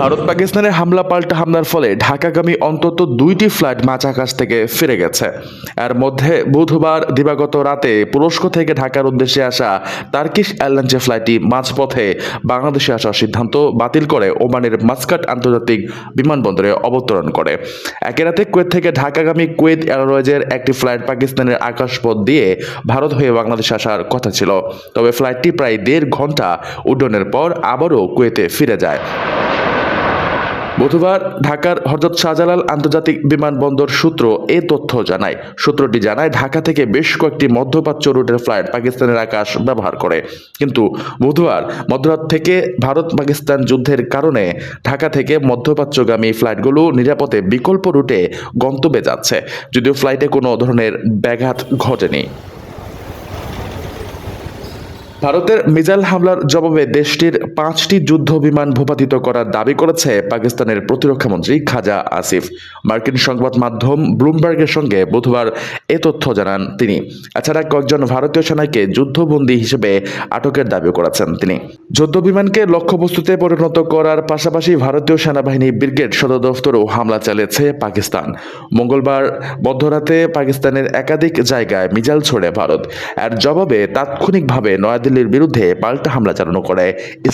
ভারত পাকিস্তানের হামলা পাল্টা হামলার ফলে ঢাকাগামী অন্তত দুইটি ফ্লাইট মাঝ আকাশ থেকে ফিরে গেছে। এর মধ্যে বুধবার দিবাগত রাতে তুরস্ক থেকে ঢাকার উদ্দেশ্যে আসা তার্কিশ এয়ারলাইন্সের ফ্লাইটটি মাঝপথে বাংলাদেশে আসার সিদ্ধান্ত বাতিল করে ওমানের মাস্কাট আন্তর্জাতিক বিমানবন্দরে অবতরণ করে। একই রাতে কুয়েত থেকে ঢাকাগামী কুয়েত এয়ারওয়েজের একটি ফ্লাইট পাকিস্তানের আকাশপথ দিয়ে ভারত হয়ে বাংলাদেশে আসার কথা ছিল। তবে ফ্লাইটটি প্রায় দেড় ঘণ্টা উড্ডয়নের পর আবারও কুয়েতে ফিরে যায়। বুধবার ঢাকার হজরত শাহজালাল আন্তর্জাতিক বিমানবন্দর সূত্র এ তথ্য জানায়। সূত্রটি জানায়, ঢাকা থেকে বেশ কয়েকটি মধ্যপ্রাচ্য রুটের ফ্লাইট পাকিস্তানের আকাশ ব্যবহার করে। কিন্তু বুধবার মধ্যরাত থেকে ভারত পাকিস্তান যুদ্ধের কারণে ঢাকা থেকে মধ্যপ্রাচ্যগামী ফ্লাইটগুলো নিরাপদে বিকল্প রুটে গন্তব্যে যাচ্ছে। যদিও ফ্লাইটে কোনো ধরনের ব্যাঘাত ঘটেনি। ভারতের মিজাইল হামলার জবাবে দেশটির পাঁচটি যুদ্ধ বিমান ভূপাতিত করার দাবি করেছে পাকিস্তানের প্রতিরক্ষা মন্ত্রী খাজা আসিফ। মার্কিন সংবাদ মাধ্যম ব্লুমবার্গের সঙ্গে বুধবার এ তথ্য জানান তিনি। এছাড়া কয়েকজন ভারতীয় সেনাকে যুদ্ধবন্দী হিসেবে আটকের দাবি করেছেন তিনি। যুদ্ধ বিমানকে লক্ষ্যবস্তুতে পরিণত করার পাশাপাশি ভারতীয় সেনাবাহিনী ব্রিগেড সদর দফতরেও হামলা চালিয়েছে পাকিস্তান। মঙ্গলবার মধ্যরাতে পাকিস্তানের একাধিক জায়গায় মিজাল ছোড়ে ভারত। এর জবাবে তাৎক্ষণিকভাবে নয়াদিল্লির বিরুদ্ধে পাল্টা হামলা চালানো করে